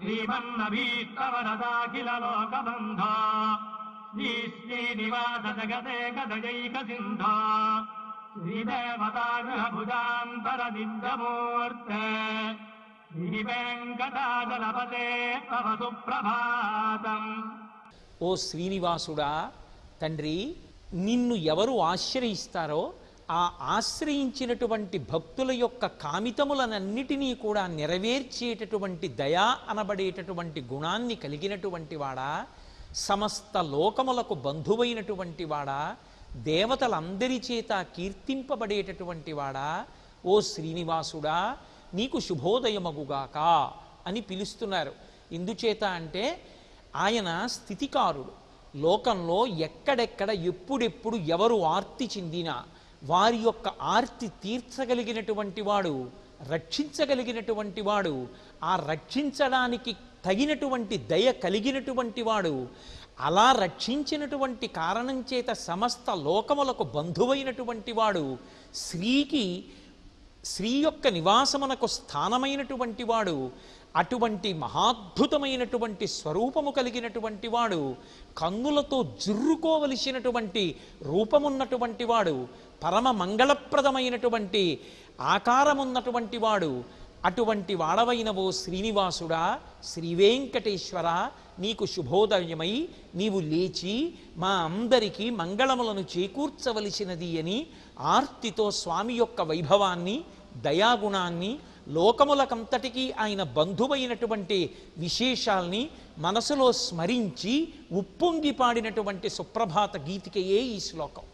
శ్రీమన్నభీష్టవరదాఖిల లోకబంధ శ్రీ శ్రీనివాస జగదే గదయైక సింధ శ్రీదేవతాగృహభుజాంతర దివ్యమూర్తే శ్రీ తవ సుప్రభాతం. ఓ శ్రీనివాసుడా తండ్రి నిన్ను ఎవరు ఆశ్రయిస్తారో ఆ ఆశ్రయించినటువంటి భక్తుల యొక్క కామితములనన్నిటినీ కూడా నెరవేర్చేటటువంటి దయా అనబడేటటువంటి గుణాన్ని కలిగినటువంటి వాడా సమస్త లోకములకు బంధువైనటువంటి వాడా దేవతలందరి చేత కీర్తింపబడేటటువంటి వాడా ఓ శ్రీనివాసుడా నీకు శుభోదయమగుగాక అని పిలుస్తున్నారు. ఎందుచేత అంటే ఆయన స్థితికారుడు. లోకంలో ఎక్కడెక్కడ ఎప్పుడెప్పుడు ఎవరు ఆర్తి చెందినా వారి యొక్క ఆర్తి తీర్చగలిగినటువంటి వాడు రక్షించగలిగినటువంటి వాడు ఆ రక్షించడానికి తగినటువంటి దయ కలిగినటువంటి వాడు అలా రక్షించినటువంటి కారణం చేత సమస్త లోకములకు బంధువైనటువంటి వాడు స్త్రీకి స్త్రీ యొక్క నివాసమునకు స్థానమైనటువంటి వాడు అటువంటి మహాద్భుతమైనటువంటి స్వరూపము కలిగినటువంటి వాడు కన్నులతో జుర్రుకోవలసినటువంటి రూపమున్నటువంటి వాడు పరమ మంగళప్రదమైనటువంటి ఆకారమున్నటువంటి వాడు అటువంటి వాడవైన ఓ శ్రీనివాసుడా శ్రీవేంకటేశ్వర నీకు శుభోదయమై నీవు లేచి మా అందరికీ మంగళములను చేకూర్చవలసినది అని ఆర్తితో స్వామి యొక్క వైభవాన్ని దయాగుణాన్ని లోకములకంతటికీ ఆయన బంధువైనటువంటి విశేషాల్ని మనసులో స్మరించి ఉప్పొంగి పాడినటువంటి సుప్రభాత గీతికయే ఈ శ్లోకం.